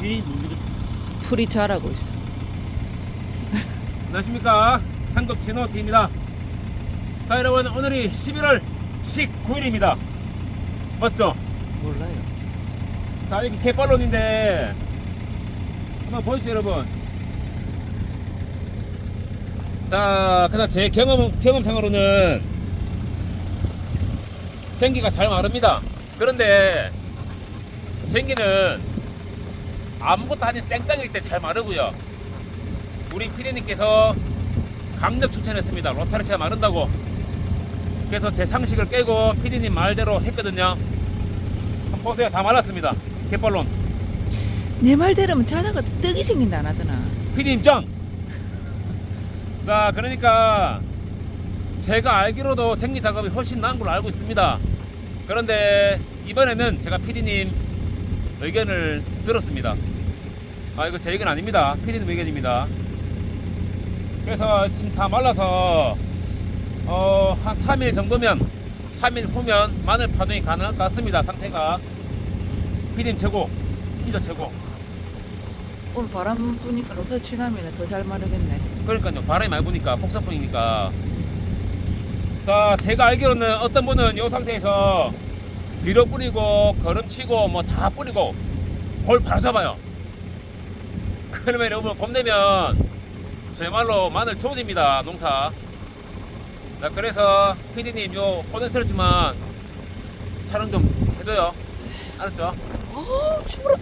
괜히 문제가 풀이 자라고 있어. 안녕하십니까 한국 진호T입니다 자 여러분 오늘이 11월 19일입니다 맞죠? 몰라요. 자 여기 갯발론인데 한번 보여주세요 여러분 자 그다음 제 경험 경험상으로는 쟁기가 잘 마릅니다 그런데 쟁기는 아무것도 아닌 생땅일 때 잘 마르고요. 우리 피디님께서 강력 추천했습니다. 로타르치가 마른다고. 그래서 제 상식을 깨고 피디님 말대로 했거든요. 한번 보세요. 다 말랐습니다. 갯발론. 내 말대로면 자다가 떡이 생긴다 안 하더나. 피디님 짱! 자 그러니까 제가 알기로도 쟁기 작업이 훨씬 나은 걸로 알고 있습니다. 그런데 이번에는 제가 피디님 의견을 들었습니다 아 이거 제 의견 아닙니다. 피디님 의견입니다. 그래서 지금 다 말라서 어, 한 3일 정도면 3일 후면 마늘 파종이 가능할 것 같습니다 상태가. 피디님 최고 진짜 최고. 오늘 바람 부니까 로터 치나면 더 잘 마르겠네. 그러니까요. 바람이 많이 부니까 폭삭풍이니까. 자 제가 알기로는 어떤 분은 이 상태에서 비료 뿌리고 거름치고 뭐 다 뿌리고 볼 바라잡아요 그러면 여러분 봄 되면 저야말로 마늘 좋아집니다 농사. 자 그래서 피디님 요 호전스럽지만 촬영 좀 해줘요. 알았죠? 어 추워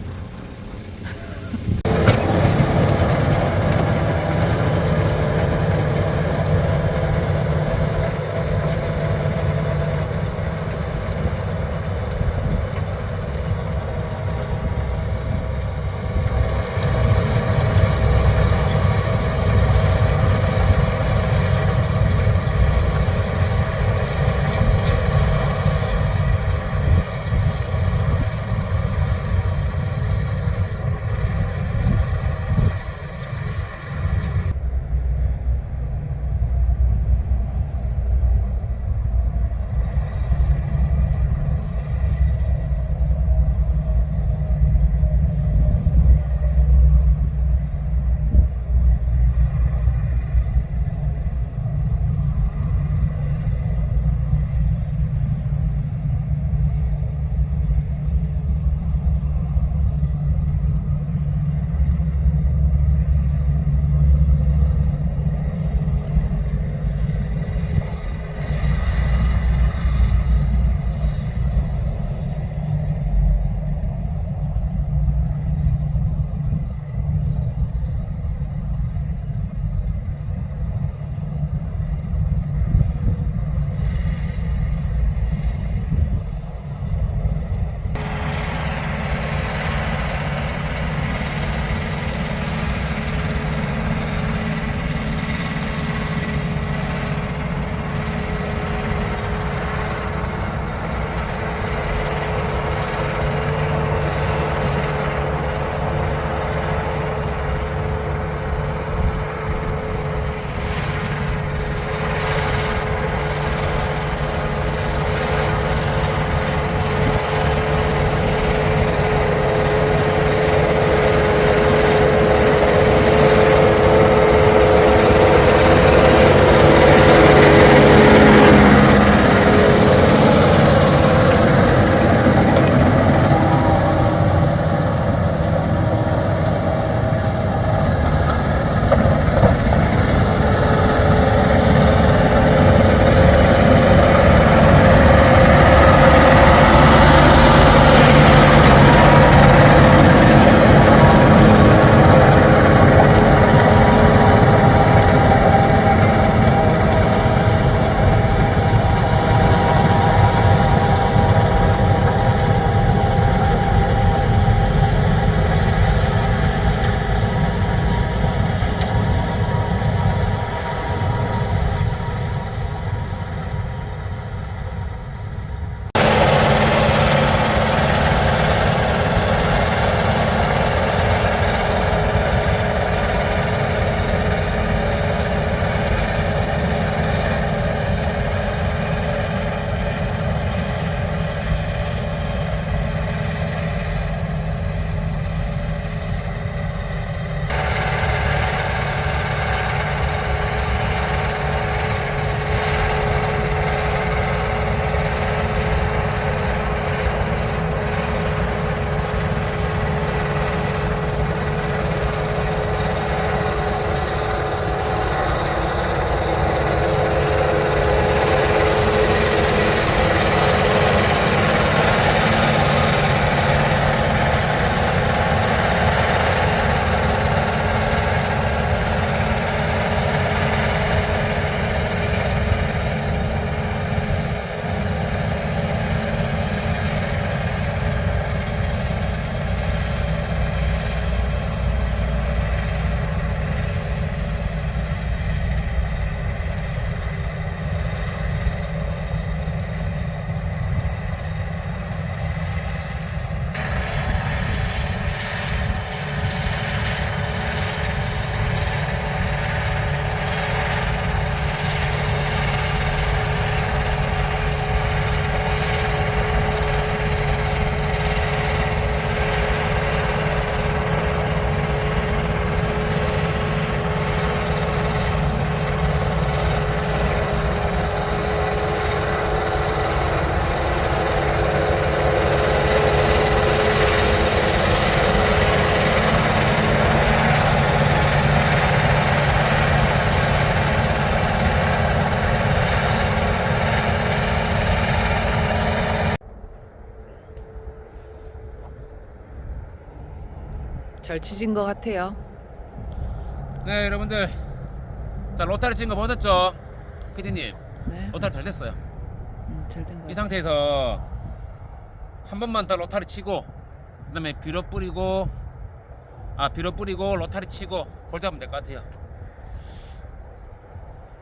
잘 치진 것 같아요. 네 여러분들 자 로타리 친거 보셨죠? 피디님 네. 로타리 잘 됐어요 음, 잘된 것 이. 상태에서 한 번만 더 로타리 치고 그 다음에 비료 뿌리고 아 비료 뿌리고 로타리 치고 골 잡으면 될 것 같아요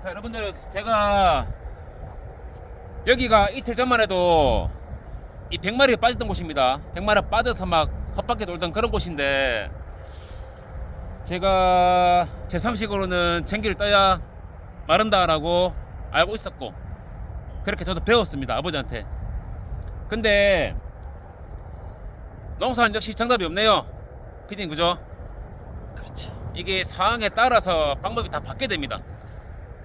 자 여러분들 제가 여기가 이틀 전만 해도 이 100마리가 빠졌던 곳입니다 100마리가 빠져서 막 헛바퀴 돌던 그런 곳인데 제가 제 상식으로는 전기를 떠야 마른다라고 알고 있었고 그렇게 저도 배웠습니다 아버지한테. 근데 농사는 역시 정답이 없네요. 피디님 그죠? 그렇죠. 이게 상황에 따라서 방법이 다 바뀌게 됩니다.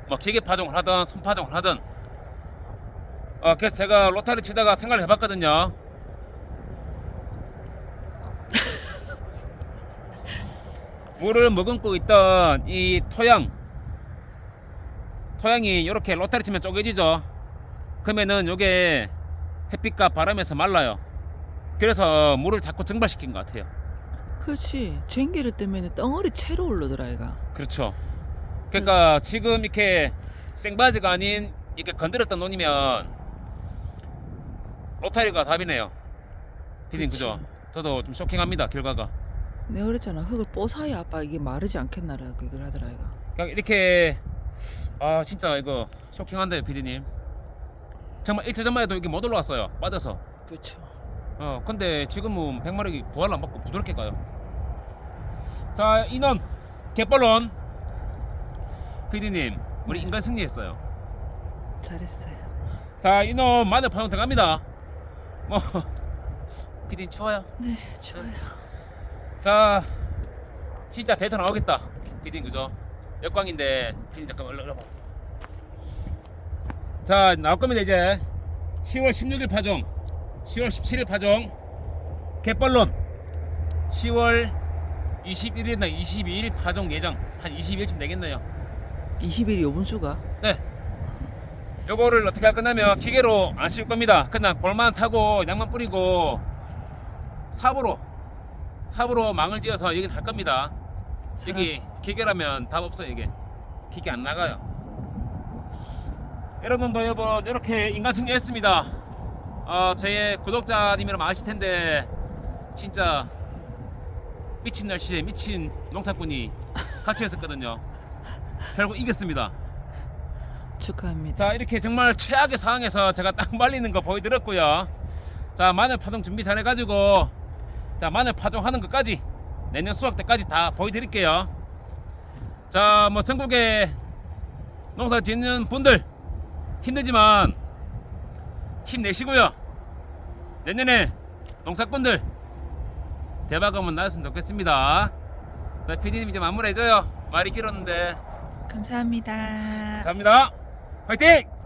뭐 기계 파종을 하든 손 파종을 하든. 어, 그래서 제가 로타리 치다가 생각을 해봤거든요 물을 머금고 있던 이 토양. 토양이 이렇게 로타리 치면 쪼개지죠. 그러면은 요게 햇빛과 바람에서 말라요. 그래서 물을 자꾸 증발시킨 것 같아요. 그렇지. 전기를 때문에 덩어리 채로 올르더라 이가. 그렇죠. 그러니까 지금 이렇게 생바지가 아닌 이렇게 건드렸던 논이면 로타리가 답이네요. 피디님 그죠? 저도 좀 쇼킹합니다 결과가 내가 그랬잖아. 흙을 뽀사야 아빠 이게 마르지 않겠나라 그 얘기를 하더라 이가. 그냥 이렇게 아 진짜 이거 쇼킹한데 피디님 정말 이틀 전만 해도 이게 못 올라왔어요 빠져서 그렇죠. 어 근데 지금은 100마리 부활을 안 받고 부드럽게 가요 자 인원 개벌론 피디님 우리 인간 승리했어요 잘했어요. 자 인원 마늘 파동 들어갑니다 뭐 피디님 추워요 네, 좋아요. 자 진짜 데이터 나오겠다. 피디님 그죠 역광인데 피디님 잠깐만 올라 올라봐 자 나올 겁니다 이제. 10월 16일 파종. 10월 17일 파종. 갯벌론. 10월 21일이나 22일 파종 예정. 한 22일쯤 되겠네요. 20일 요분수가? 네. 요거를 어떻게 할 거냐면 기계로 안 씌울 겁니다. 그냥 골만 타고 양만 뿌리고 삽으로 삽으로 망을 지어서 여긴 할 겁니다. 여기 기계라면 답 없어요 이게. 기계 안 나가요. 여러분도 여러분 이렇게 인간 승리했습니다. 어, 제 구독자님이라면 아실 텐데 진짜 미친 날씨에 미친 농사꾼이 같이 했었거든요. 결국 이겼습니다. 축하합니다. 자 이렇게 정말 최악의 상황에서 제가 딱 말리는 거 보여드렸고요. 자 마늘 파종 준비 잘 해가지고 자 마늘 파종하는 것까지 내년 수확 때까지 다 보여드릴게요. 자 뭐 전국에 농사 짓는 분들 힘들지만 힘내시고요. 내년에 농사꾼들 대박 한번 나왔으면 좋겠습니다. 자 PD님 이제 마무리해줘요. 말이 길었는데. 감사합니다. 감사합니다. 화이팅!